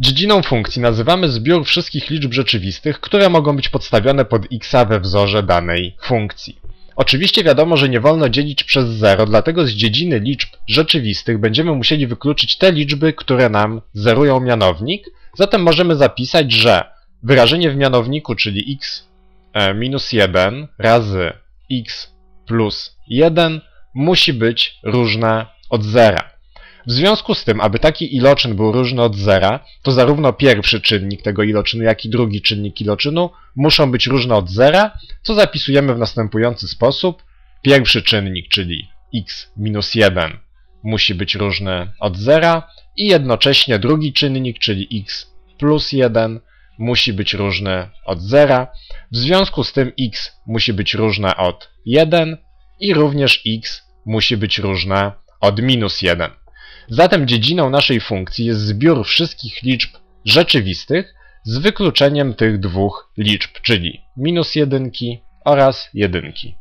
Dziedziną funkcji nazywamy zbiór wszystkich liczb rzeczywistych, które mogą być podstawione pod x we wzorze danej funkcji. Oczywiście wiadomo, że nie wolno dzielić przez 0, dlatego z dziedziny liczb rzeczywistych będziemy musieli wykluczyć te liczby, które nam zerują mianownik. Zatem możemy zapisać, że wyrażenie w mianowniku, czyli x e, minus 1 razy x plus 1 musi być różne od zera. W związku z tym, aby taki iloczyn był różny od zera, to zarówno pierwszy czynnik tego iloczynu, jak i drugi czynnik iloczynu muszą być różne od zera, co zapisujemy w następujący sposób. Pierwszy czynnik, czyli x minus 1, musi być różny od zera i jednocześnie drugi czynnik, czyli x plus 1, musi być różny od zera. W związku z tym x musi być różne od 1 i również x musi być różne od minus 1. Zatem dziedziną naszej funkcji jest zbiór wszystkich liczb rzeczywistych z wykluczeniem tych dwóch liczb, czyli minus jedynki oraz jedynki.